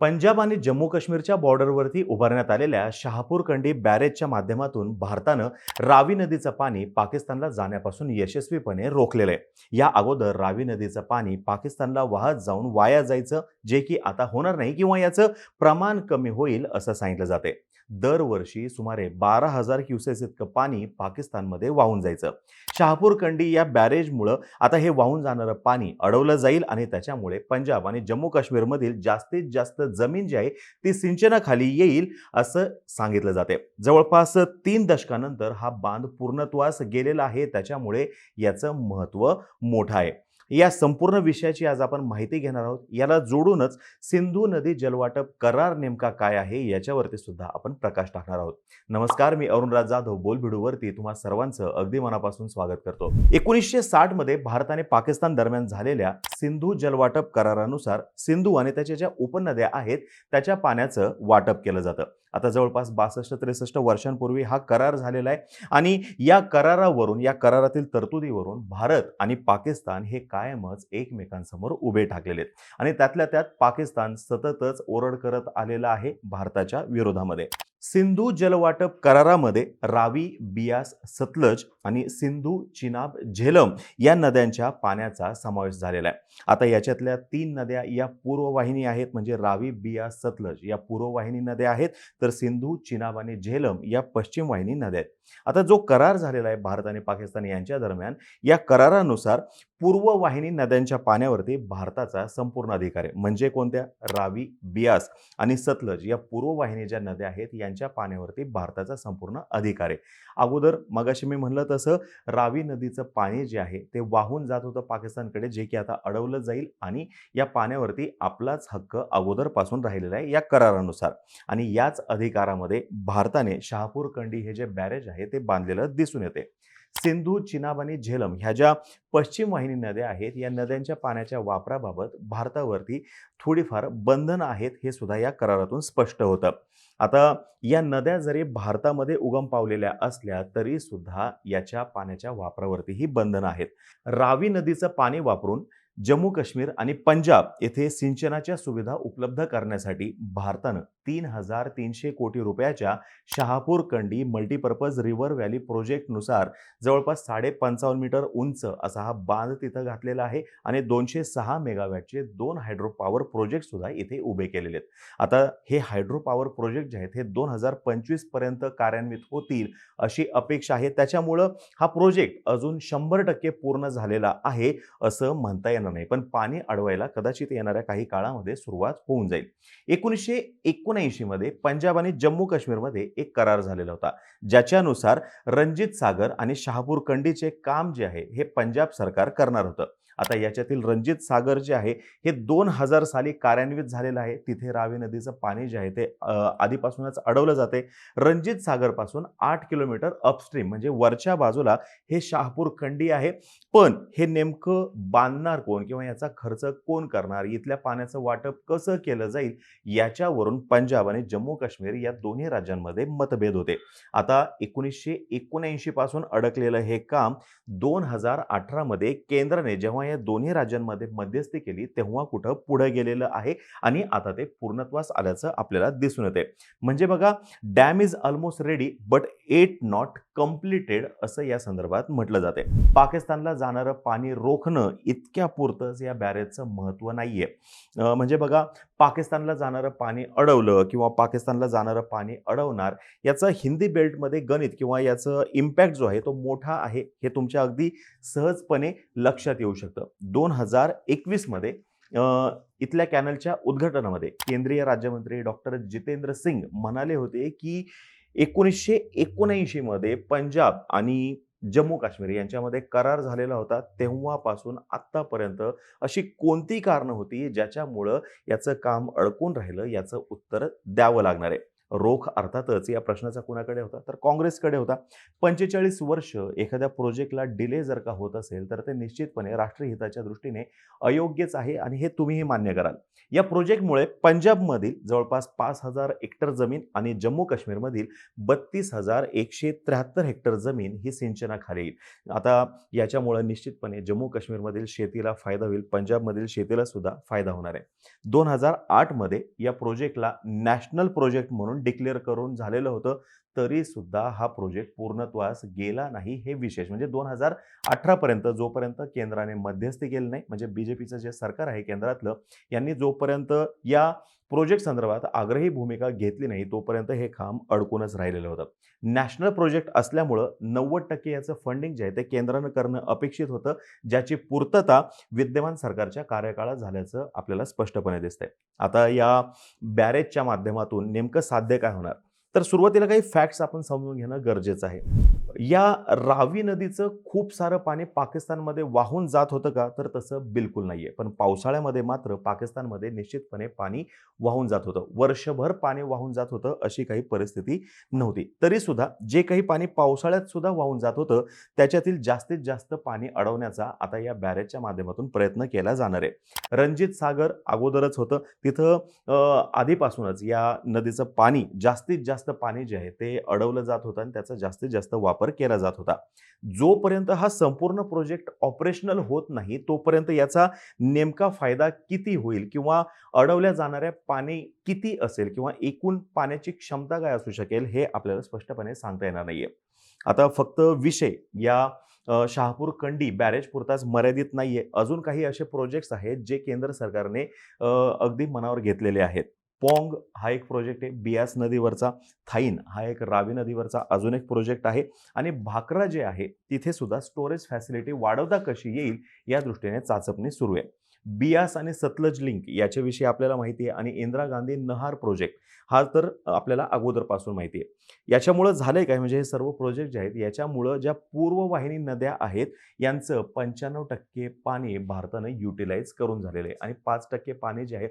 पंजाब आणि जम्मू काश्मीरच्या बॉर्डरवरती उभारण्यात आलेल्या शहापूर कंडी बॅरेजच्या माध्यमातून भारतानं रावी नदीचं पाणी पाकिस्तानला जाण्यापासून यशस्वीपणे रोखलेलं आहे. या अगोदर रावी नदीचं पाणी पाकिस्तानला वाहत जाऊन वाया जायचं जे की आता होणार नाही किंवा याचं प्रमाण कमी होईल असं सांगितलं जाते दरवर्षी सुमारे बारा हजार क्युसेस इतकं पाणी पाकिस्तानमध्ये वाहून जायचं. शहापूर कंडी या बॅरेजमुळं आता हे वाहून जाणारं पाणी अडवलं जाईल आणि त्याच्यामुळे पंजाब आणि जम्मू काश्मीरमधील जास्तीत जास्त जमीन जी आहे ती सिंचनाखाली येईल असं सांगितलं जाते. जवळपास तीन दशकानंतर हा बांध पूर्णत्वास गेलेला आहे त्याच्यामुळे याचं महत्त्व मोठं आहे. या संपूर्ण विषयाची आज आपण माहिती घेणार आहोत. याला जोडूनच सिंधू नदी जलवाटप करार नेमका काय आहे याच्यावरती सुद्धा आपण प्रकाश टाकणार आहोत. नमस्कार मी अरुणराज जाधव बोलभिडूवरती तुम्हा सर्वांचं अगदी मनापासून स्वागत करतो. एकोणीसशे साठमध्ये भारत आणि पाकिस्तान दरम्यान झालेल्या सिंधू जलवाटप करारानुसार सिंधू आणि त्याच्या ज्या उपनद्या आहेत त्याच्या पाण्याचं वाटप केलं जातं. आता जवळपास बासष्ट त्रेसष्ट वर्षांपूर्वी हा करार झालेला आहे. आणि या करारावरून या करारातील तरतुदीवरून भारत आणि पाकिस्तान हे कायमच एकमेकांसमोर उभे ठाकलेले आहेत. आणि त्यातल्या त्यात पाकिस्तान सततच ओरड करत आलेला आहे भारताच्या विरोधामध्ये. सिंधू जलवाटप करारामध्ये रावी बियास सतलज आणि सिंधू चिनाब झेलम या नद्यांच्या पाण्याचा समावेश झालेला आहे. आता याच्यातल्या तीन नद्या या पूर्ववाहिनी आहेत म्हणजे रावी बियास सतलज या पूर्ववाहिनी नद्या आहेत तर सिंधू चिनाब आणि झेलम या पश्चिम वाहिनी नद्या आहेत. आता जो करार झालेला आहे भारत आणि पाकिस्तान यांच्या दरम्यान या करारानुसार पूर्व वाहिनी नद्यांच्या पाण्यावरती भारताचा संपूर्ण अधिकार आहे. म्हणजे कोणत्या? रावी बियास आणि सतलज या पूर्ववाहिनी ज्या नद्या आहेत या त्यांच्या पाण्यावरती भारताचा संपूर्ण अधिकार आहे. अगोदर मगाशी मी म्हणलं तसं रावी नदीचं पाणी जे आहे ते वाहून जात होतं पाकिस्तानकडे जे की आता अडवलं जाईल आणि या पाण्यावरती आपलाच हक्क अगोदरपासून राहिलेला आहे या करारानुसार. आणि याच अधिकारामध्ये भारताने शहापूर कंडी हे जे बॅरेज आहे ते बांधलेलं दिसून येते. सिंधू चिनाब आणि झेलम ह्या ज्या पश्चिम वाहिनी नद्या आहेत या नद्यांच्या पाण्याच्या वापराबाबत भारतावरती थोडीफार बंधनं आहेत हे सुद्धा या करारातून स्पष्ट होतं. आता या नद्या जरी भारतामध्ये उगम पावलेल्या असल्या तरी सुद्धा याच्या पाण्याच्या वापरावरतीही बंधनं आहेत. रावी नदीचं पाणी वापरून जम्मू काश्मीर आणि पंजाब येथे सिंचनाच्या सुविधा उपलब्ध करण्यासाठी भारतानं तीन हजार तीनशे कोटी रुपयाच्या Shahapur Kandi multipurpose river valley प्रोजेक्टनुसार जवळपास साडे पंचावन्न मीटर उंच असा हा बांध तिथं घातलेला आहे आणि दोनशे सहा मेगावॅटचे दोन हायड्रो पॉवर प्रोजेक्ट सुद्धा इथे उभे केलेले आहेत. आता हे हायड्रो पॉवर प्रोजेक्ट जे आहेत हे दोन हजार पंचवीसपर्यंत कार्यान्वित होतील अशी अपेक्षा आहे. त्याच्यामुळं हा प्रोजेक्ट अजून शंभर टक्के पूर्ण झालेला आहे असं म्हणता येणार नाही. पण पाणी अडवायला कदाचित येणाऱ्या काही काळामध्ये सुरुवात होऊन जाईल. एकोणीसशे एकोण मध्ये पंजाब आणि जम्मू काश्मीरमध्ये एक करार झालेला होता. ज्याच्यानुसार रणजित सागर आणि शहापूर कंडीचे काम जे आहे हे पंजाब सरकार करणार होतं. आता याच्यातील रणजित सागर जे आहे हे दोन हजार साली कार्यान्वित झालेलं आहे. तिथे रावी नदीचं पाणी जे आहे ते आधीपासूनच अडवलं जाते. रणजित सागरपासून आठ किलोमीटर अपस्ट्रीम म्हणजे वरच्या बाजूला हे शहापूर खंडी आहे. पण हे नेमकं बांधणार कोण किंवा याचा खर्च कोण करणार? इथल्या पाण्याचं वाटप कसं केलं जाईल? याच्यावरून पंजाब आणि जम्मू काश्मीर या दोन्ही राज्यांमध्ये मतभेद होते. आता एकोणीसशे एकोणऐंशी पासून अडकलेलं हे काम दोन हजार अठरामध्ये केंद्राने जेव्हा या दोन्ही राज्यांमध्ये मध्यस्थी केली तेव्हा कुठं पुढे गेलेलं आहे आणि आता ते पूर्णत्वास आल्याचं आपल्याला दिसून येते म्हणजे बघा dam is almost ready but yet not completed असं या संदर्भात म्हटलं जाते पाकिस्तानला जाणारं पाणी रोखणं इतक्या पुरतंच या बॅरेजचं महत्त्व नाहीये. म्हणजे बघा पाकिस्तानला जाणारं पाणी अडवलं किंवा पाकिस्तानला जाणारं पाणी अडवणार याचं हिंदी बेल्टमध्ये गणित किंवा याचं इम्पॅक्ट जो आहे तो मोठा आहे हे तुमच्या अगदी सहजपणे लक्षात येऊ शकतं. दोन हजार एकवीसमध्ये इथल्या कॅनलच्या उद्घाटनामध्ये केंद्रीय राज्यमंत्री डॉक्टर जितेंद्र सिंग म्हणाले होते की एकोणीसशे एकोणऐंशीमध्ये पंजाब आणि जम्मू काश्मीर यांच्यामध्ये करार झालेला होता तेव्हापासून आत्तापर्यंत अशी कोणती कारणं होती ज्याच्यामुळं याचं काम अडकून राहिलं याचं उत्तर द्यावं लागणार आहे. रोख अर्थातच या प्रश्नाचा कुणाकडे होता? तर काँग्रेसकडे होता. पंचेचाळीस वर्ष एखाद्या प्रोजेक्टला डिले जर का होत असेल तर ते निश्चितपणे राष्ट्रीय हिताच्या दृष्टीने अयोग्यच आहे आणि हे तुम्हीही मान्य कराल. या प्रोजेक्टमुळे पंजाबमधील जवळपास पाच हजार हेक्टर जमीन आणि जम्मू काश्मीरमधील बत्तीस हजार एकशे त्र्याहत्तर हेक्टर जमीन ही सिंचनाखाली येईल. आता याच्यामुळे निश्चितपणे जम्मू काश्मीरमधील शेतीला फायदा होईल पंजाबमधील शेतीला सुद्धा फायदा होणार आहे. दोन हजार आठमध्ये या प्रोजेक्टला नॅशनल प्रोजेक्ट म्हणून डिक्लेअर करून झालेलं होतं तरी सुद्धा हा प्रोजेक्ट पूर्णत्वास गेला नाही हे विशेष. म्हणजे दोन हजार अठरापर्यंत जोपर्यंत केंद्राने मध्यस्थी केली नाही म्हणजे बी जे पीचं जे सरकार आहे केंद्रातलं यांनी जोपर्यंत या प्रोजेक्ट संदर्भात आग्रही भूमिका घेतली नाही तोपर्यंत हे काम अडकूनच राहिलेलं होतं. नॅशनल प्रोजेक्ट असल्यामुळं नव्वद टक्के याचं फंडिंग जे आहे ते केंद्रानं करणं अपेक्षित होतं ज्याची पूर्तता विद्यमान सरकारच्या कार्यकाळात झाल्याचं आपल्याला स्पष्टपणे दिसतंय. आता या बॅरेजच्या माध्यमातून नेमकं साध्य काय होणार? तर सुरुवातीला काही फॅक्ट्स आपण समजून घेणं गरजेचं आहे. या रावी नदीचं खूप सारं पाणी पाकिस्तानमध्ये वाहून जात होतं का? तर तसं बिलकुल नाहीये. पण पावसाळ्यामध्ये मात्र पाकिस्तानमध्ये निश्चितपणे पाणी वाहून जात होतं. वर्षभर पाणी वाहून जात होतं अशी काही परिस्थिती नव्हती. तरी सुद्धा जे काही पाणी पावसाळ्यात सुद्धा वाहून जात होतं त्याच्यातील जास्तीत जास्त पाणी अडवण्याचा आता या बॅरेजच्या माध्यमातून प्रयत्न केला जाणार आहे. रणजित सागर अगोदरच होतं. तिथं आधीपासूनच या नदीचं पाणी जास्तीत जास्त पाणी जे आहे ते अडवलं जात होतं आणि त्याचा जास्तीत जास्त वापर केला जात होता. जोपर्यंत हा संपूर्ण प्रोजेक्ट ऑपरेशनल होत नाही तोपर्यंत याचा नेमका फायदा किती होईल किंवा अडवल्या जाणाऱ्या पाणी किती असेल किंवा एकूण पाण्याची क्षमता काय असू शकेल हे आपल्याला स्पष्टपणे सांगता येणार नाहीये. आता फक्त विषय या शहापूर कंडी बॅरेज पुरताच मर्यादित नाहीये. अजून काही असे प्रोजेक्ट्स आहेत जे केंद्र सरकारने अगदी मनावर घेतलेले आहेत. पोंग हा एक प्रोजेक्ट आहे. बियास नदीवरचा थाईन हा एक रावी नदीवरचा अजून एक प्रोजेक्ट आहे. आणि भाकरा जे आहे तिथे सुद्धा स्टोरेज फॅसिलिटी वाढवता कशी येईल या दृष्टीने चाचपणी सुरू आहे. बियास आणि सतलज लिंक याच्याविषयी आपल्याला माहिती आहे आणि इंदिरा गांधी नहार प्रोजेक्ट हा तर आपल्याला अगोदरपासून माहिती आहे. याच्यामुळं झालंय काय? म्हणजे हे सर्व प्रोजेक्ट जे आहेत याच्यामुळं ज्या पूर्ववाहिनी नद्या आहेत यांचं पंच्याण्णव टक्के पाणी भारतानं युटिलाइज करून झालेलं आहे. आणि पाच टक्के पाणी जे आहे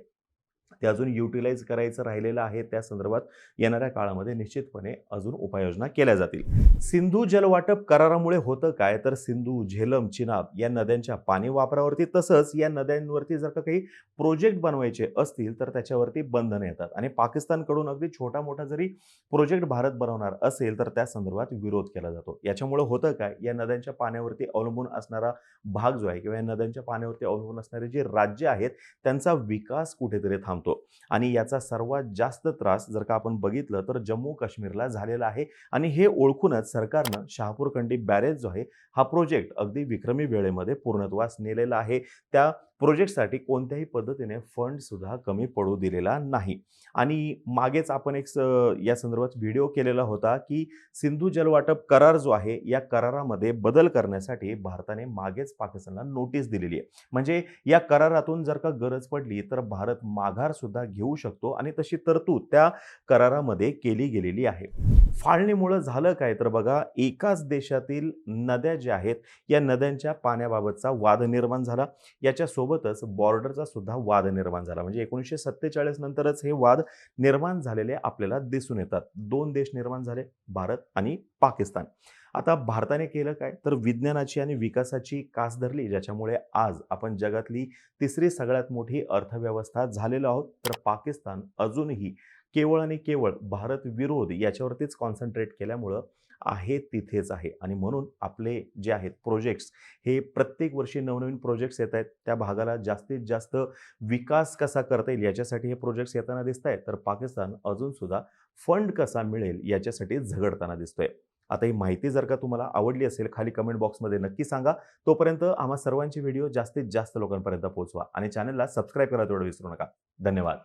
ते अजून युटिलाइज करायचं राहिलेलं आहे त्या संदर्भात येणाऱ्या काळामध्ये निश्चितपणे अजून उपाययोजना केल्या जातील. सिंधू जलवाटप करारामुळे होतं काय? तर सिंधू झेलम चिनाब या नद्यांच्या पाणी वापरावरती तसंच या नद्यांवरती जर का काही प्रोजेक्ट बनवायचे असतील तर त्याच्यावरती बंधनं येतात. आणि पाकिस्तानकडून अगदी छोटा मोठा जरी प्रोजेक्ट भारत बनवणार असेल तर त्या संदर्भात विरोध केला जातो. याच्यामुळे होतं काय? या नद्यांच्या पाण्यावरती अवलंबून असणारा भाग जो आहे किंवा या नद्यांच्या पाण्यावरती अवलंबून असणारे जे राज्य आहेत त्यांचा विकास कुठेतरी थांबतो. आणि याचा सर्वात जास्त त्रास जर का आपण बघितलं तर जम्मू काश्मीरला झालेला आहे. आणि हे ओळखूनच सरकारनं शहापूर कंडी बॅरेज जो आहे हा प्रोजेक्ट अगदी विक्रमी वेळेमध्ये पूर्णत्वास नेलेला आहे. त्या प्रोजेक्टसाठी कोणत्याही पद्धतीने फंडसुद्धा कमी पडू दिलेला नाही. आणि मागेच आपण एक स- या संदर्भात व्हिडिओ केलेला होता की सिंधू जलवाटप करार जो आहे या करारामध्ये बदल करण्यासाठी भारताने मागेच पाकिस्तानला नोटीस दिलेली आहे. म्हणजे या करारातून जर का गरज पडली तर भारत माघारसुद्धा घेऊ शकतो आणि तशी तरतूद त्या करारामध्ये केली गेलेली आहे. फाळणीमुळं झालं काय तर बघा एकाच देशातील नद्या ज्या आहेत या नद्यांच्या पाण्याबाबतचा वाद निर्माण झाला सोबतच बॉर्डरचा सुद्धा वाद निर्माण झाला. म्हणजे एकोणीसशे सत्तेचाळीस नंतरच हे वाद निर्माण झालेले आपल्याला दिसून येतात. दोन देश निर्माण झाले भारत आणि पाकिस्तान. आता भारताने केलं काय? तर विज्ञानाची आणि विकासाची कास धरली ज्याच्यामुळे आज आपण जगातली तिसरी सगळ्यात मोठी अर्थव्यवस्था झालेलो आहोत. तर पाकिस्तान अजूनही केवळ आणि केवळ भारत विरोध याच्यावरतीच कॉन्सन्ट्रेट केल्यामुळं आहे तिथेच आहे. आणि म्हणून आपले जे आहेत प्रोजेक्ट्स हे प्रत्येक वर्षी नवनवीन प्रोजेक्ट्स येत आहेत. त्या भागाला जास्तीत जास्त विकास कसा करता येईल याच्यासाठी हे प्रोजेक्ट्स येताना दिसत आहेत तर पाकिस्तान अजूनसुद्धा फंड कसा मिळेल याच्यासाठी झगडताना दिसतोय. आता ही माहिती जर का तुम्हाला आवडली असेल खाली कमेंट बॉक्समध्ये नक्की सांगा. तोपर्यंत आम्हा सर्वांचे व्हिडिओ जास्तीत जास्त लोकांपर्यंत पोहोचवा. आणि चॅनलला सबस्क्राईब करा तेवढं विसरू नका. धन्यवाद.